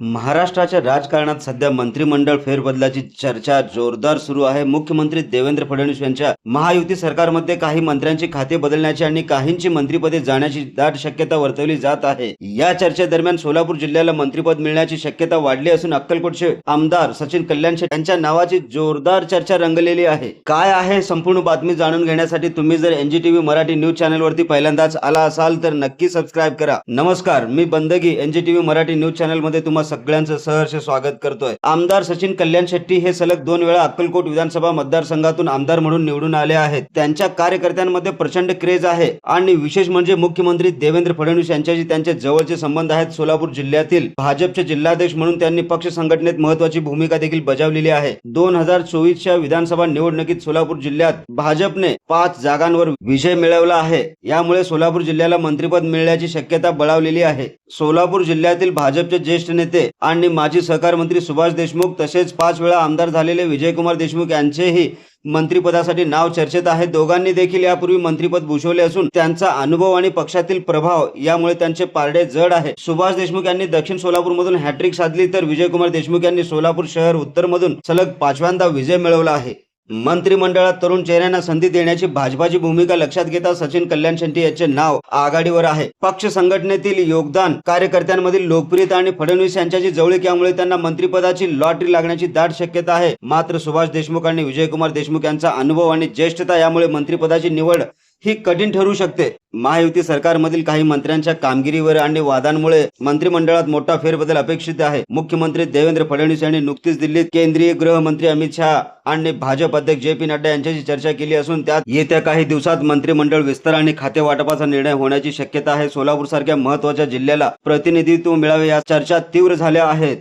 महाराष्ट्राच्या राजकारणात सध्या मंत्रिमंडळ फेरबदलाची चर्चा जोरदार सुरू आहे. मुख्यमंत्री देवेंद्र फडणवीस यांच्या महायुती सरकारमध्ये काही मंत्र्यांची खाते बदलण्याची आणि काहींची मंत्रिपदे जाण्याची दाट शक्यता वर्तवली जात आहे. या चर्चेदरम्यान सोलापूर जिल्ह्याला मंत्रिपद मिळण्याची शक्यता वाढली असून अक्कलकोटचे आमदार सचिन कल्याण यांच्या नावाची जोरदार चर्चा रंगलेली आहे. काय आहे संपूर्ण बातमी जाणून घेण्यासाठी तुम्ही जर एनजीटीव्ही मराठी न्यूज चॅनलवरती पहिल्यांदाच आला असाल तर नक्की सबस्क्राईब करा. नमस्कार मी बंदगी एनजीटीव्ही मराठी न्यूज चॅनलमध्ये तुम्हाला सगळ्यांचं सहर्ष स्वागत करतोय. आमदार सचिन कल्याण शेट्टी हे सलग दोन वेळा अक्कलकोट विधानसभा मतदारसंघातून आमदार म्हणून निवडून आले आहेत. त्यांच्या कार्यकर्त्यांमध्ये प्रचंड क्रेज आहे आणि विशेष म्हणजे मुख्यमंत्री देवेंद्र फडणवीस यांच्याशी त्यांचे जवळचे संबंध आहेत सोलापूर जिल्ह्यातील भाजपचे जिल्हाध्यक्ष म्हणून त्यांनी पक्ष संघटनेत महत्वाची भूमिका देखील बजावलेली आहे. दोन हजार चोवीसच्या विधानसभा निवडणुकीत सोलापूर जिल्ह्यात भाजपने पाच जागांवर विजय मिळवला आहे. यामुळे सोलापूर जिल्ह्याला मंत्रिपद मिळण्याची शक्यता बळावलेली आहे. सोलापूर जिल्ह्यातील भाजपचे ज्येष्ठ नेते आणि माजी सहकार मंत्री सुभाष देशमुख तसेच पाच वेळा आमदार झालेले विजयकुमार देशमुख यांचेही मंत्रिपदासाठी नाव चर्चेत आहे. दोघांनी देखील यापूर्वी मंत्रिपद भूषवले असून त्यांचा अनुभव आणि पक्षातील प्रभाव यामुळे त्यांचे पारडे जड आहे. सुभाष देशमुख यांनी दक्षिण सोलापूरमधून हॅट्रिक साधली तर विजयकुमार देशमुख यांनी सोलापूर शहर उत्तरमधून सलग पाचव्यांदा विजय मिळवला आहे. मंत्रिमंडळात तरुण चेहऱ्यांना संधी देण्याची भाजपाची भूमिका लक्षात घेता सचिन कल्याण शेट्टी याचे नाव आघाडीवर आहे. पक्ष संघटनेतील योगदान कार्यकर्त्यांमधील लोकप्रियता आणि फडणवीस यांच्याची जवळीक यामुळे त्यांना मंत्रिपदाची लॉटरी लागण्याची दाट शक्यता आहे. मात्र सुभाष देशमुख आणि विजयकुमार देशमुख यांचा अनुभव आणि ज्येष्ठता यामुळे मंत्रिपदाची निवड ही कठीण ठरू शकते. महायुती सरकारमधील काही मंत्र्यांच्या कामगिरीवर आणि वादांमुळे मंत्रिमंडळात मोठा फेरबदल अपेक्षित आहे. मुख्यमंत्री देवेंद्र फडणवीस यांनी नुकतीच दिल्लीत केंद्रीय गृहमंत्री अमित शहा आणि भाजप अध्यक्ष जे पी नड्डा यांच्याशी चर्चा केली असून त्यात येत्या काही दिवसात मंत्रिमंडळ विस्तार आणि खाते वाटपाचा निर्णय होण्याची शक्यता आहे. सोलापूर सारख्या महत्त्वाच्या जिल्ह्याला प्रतिनिधित्व मिळावे या चर्चा तीव्र झाल्या आहेत.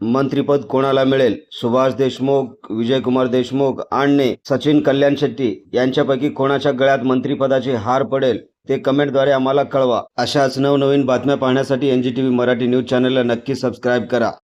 मंत्रीपद कोणाला मिळेल? सुभाष देशमुख विजयकुमार देशमुख आणि सचिन कल्याण शेट्टी यांच्यापैकी कोणाच्या गळ्यात मंत्रीपदाची हार पडेल ते कमेंटद्वारे आम्हाला कळवा. अशाच नवनवीन बातम्या पाहण्यासाठी एनजीटीव्ही मराठी न्यूज चॅनलला नक्की सबस्क्राईब करा.